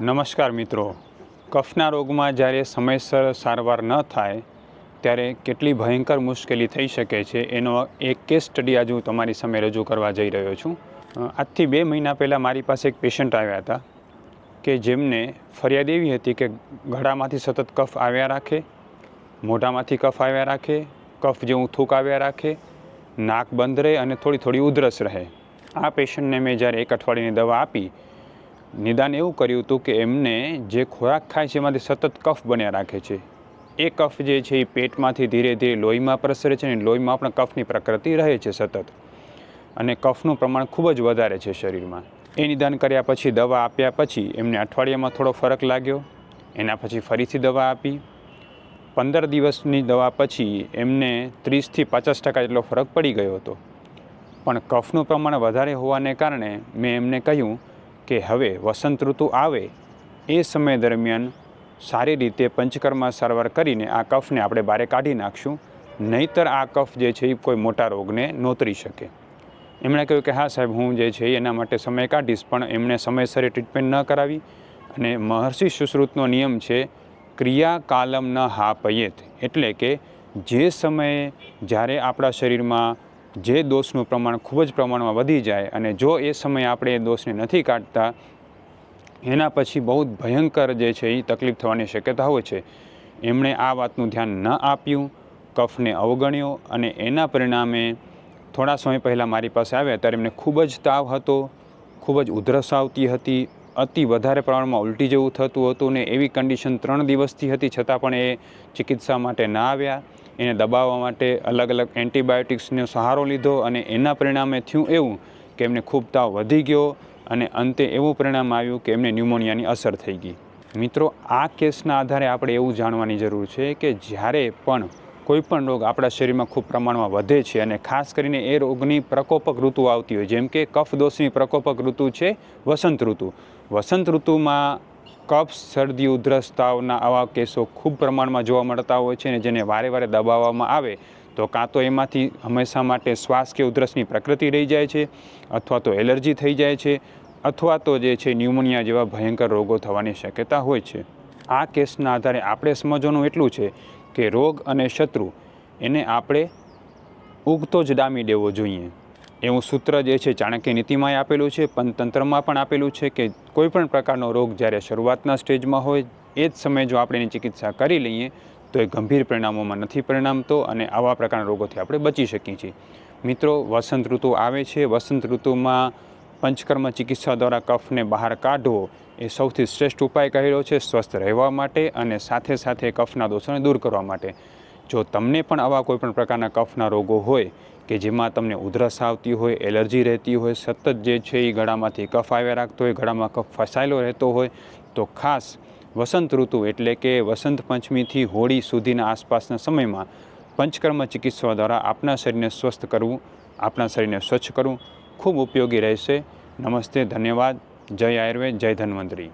નમસ્કાર મિત્રો. કફના રોગમાં જ્યારે સમયસર સારવાર ન થાય, ત્યારે કેટલી ભયંકર મુશ્કેલી થઈ શકે છે એનો એક કેસ સ્ટડી આજે હું તમારી સામે રજૂ કરવા જઈ રહ્યો છું. આજથી બે મહિના પહેલાં મારી પાસે એક પેશન્ટ આવ્યા હતા કે જેમને ફરિયાદ એવી હતી કે ગળામાંથી સતત કફ આવ્યા રાખે, મોઢામાંથી કફ આવ્યા રાખે, કફ જેવું થૂક આવ્યા રાખે, નાક બંધ રહે અને થોડી થોડી ઉધરસ રહે. આ પેશન્ટને મેં જ્યારે એક અઠવાડિયાની દવા આપી નિદાન એવું કર્યું હતું કે એમને જે ખોરાક ખાય છે એમાંથી સતત કફ બન્યા રાખે છે. એ કફ જે છે એ પેટમાંથી ધીરે ધીરે લોહીમાં પ્રસરે છે અને લોહીમાં પણ કફની પ્રકૃતિ રહે છે સતત. અને કફનું પ્રમાણ ખૂબ જ વધારે છે શરીરમાં. એ નિદાન કર્યા પછી દવા આપ્યા પછી એમને અઠવાડિયામાં થોડો ફરક લાગ્યો. એના પછી ફરીથી દવા આપી. પંદર દિવસની દવા પછી એમને ત્રીસથી પચાસ ટકા જેટલો ફરક પડી ગયો હતો. પણ કફનું પ્રમાણ વધારે હોવાને કારણે મેં એમને કહ્યું કે હવે વસંત ઋતુ આવે, એ સમય દરમિયાન સારી રીતે પંચકર્મા સારવાર કરીને આ કફને આપણે બારે કાઢી નાખશું. નહીતર આ કફ જે છે એ કોઈ મોટા રોગને નોતરી શકે. એમણે કહ્યું કે હા સાહેબ, હું જે છે એના માટે સમય કાઢીશ, પણ એમણે સમયસર ટ્રીટમેન્ટ ન કરાવી અને મહર્ષિ સુશ્રુતનો નિયમ છે ક્રિયા કાલમ ન હા પૈયેત એટલે કે જે સમયે જ્યારે આપણા શરીરમાં જે દોષનું પ્રમાણ ખૂબ જ પ્રમાણમાં વધી જાય અને જો એ સમયે આપણે એ દોષને નથી કાઢતા, એના પછી બહુ ભયંકર જે છે એ તકલીફ થવાની શક્યતા હોય છે. એમણે આ વાતનું ધ્યાન ન આપ્યું, કફને અવગણ્યો અને એના પરિણામે થોડા સમય પહેલાં મારી પાસે આવ્યા ત્યારે એમને ખૂબ જ તાવ હતો, ખૂબ જ ઉધરસ આવતી હતી, અતિ વધારે પ્રમાણમાં ઉલટી જેવું થતું હતું ને એવી કન્ડિશન ત્રણ દિવસથી હતી છતાં પણ એ ચિકિત્સા માટે ના આવ્યા. એને દબાવવા માટે અલગ અલગ એન્ટીબાયોટિક્સનો સહારો લીધો અને એના પરિણામે થયું એવું કે એમને ખૂબ તાવ વધી ગયો અને અંતે એવું પરિણામ આવ્યું કે એમને ન્યુમોનિયાની અસર થઈ ગઈ. મિત્રો, આ કેસના આધારે આપણે એવું જાણવાની જરૂર છે કે જ્યારે પણ કોઈ પણ રોગ આપણા શરીરમાં ખૂબ પ્રમાણમાં વધે છે અને ખાસ કરીને એ રોગની પ્રકોપક ઋતુ આવતી હોય, જેમ કે કફ દોષની પ્રકોપક ઋતુ છે વસંત ઋતુ. વસંત ઋતુમાં કફ, શરદી ઉધરસ તાવના આવા કેસો ખૂબ પ્રમાણમાં જોવા મળતા હોય છે અને જેને વારે વારે દબાવવામાં આવે, તો કાં તો એમાંથી હંમેશા માટે શ્વાસ કે ઉધરસની પ્રકૃતિ રહી જાય છે, અથવા તો એલર્જી થઈ જાય છે, અથવા તો જે છે ન્યુમોનિયા જેવા ભયંકર રોગો થવાની શક્યતા હોય છે. આ કેસના આધારે આપણે સમજવાનું એટલું છે કે રોગ અને શત્રુ એને આપણે ઉગતો જ ડામી દેવો જોઈએ. એવું સૂત્ર જે છે, ચાણક્ય નીતિમાં આપેલું છે પંચતંત્રમાં પણ આપેલું છે કે કોઈ પણ પ્રકારનો રોગ જ્યારે શરૂઆતના સ્ટેજમાં હોય, એ જ સમયે જો આપણે એની ચિકિત્સા કરી લઈએ, તો એ ગંભીર પરિણામોમાં નથી પરિણામતો અને આવા પ્રકારના રોગોથી આપણે બચી શકીએ છીએ. મિત્રો, વસંત ઋતુ આવે છે. વસંત ઋતુમાં પંચકર્મ ચિકિત્સા દ્વારા કફને બહાર કાઢવો એ સૌથી શ્રેષ્ઠ ઉપાય કહેલો છે, સ્વસ્થ રહેવા માટે અને સાથે સાથે કફના દોષોને દૂર કરવા માટે. જો તમને પણ આવા કોઈપણ પ્રકારના કફના રોગો હોય કે જેમાં તમને ઉધરસ આવતી હોય, એલર્જી રહેતી હોય, સતત જે છે એ ગળામાંથી કફ આવ્યા રાખતો હોય, ગળામાં કફ ફસાયેલો રહેતો હોય, તો ખાસ વસંત ઋતુ એટલે કે વસંત પંચમીથી હોળી સુધીના આસપાસના સમયમાં પંચકર્મ ચિકિત્સા દ્વારા આપણા શરીરને સ્વસ્થ કરવું આપણા શરીરને સ્વચ્છ કરવું ખૂબ ઉપયોગી રહેશે. નમસ્તે, ધન્યવાદ. જય આયુર્વેદ, જય ધન્વંતરી.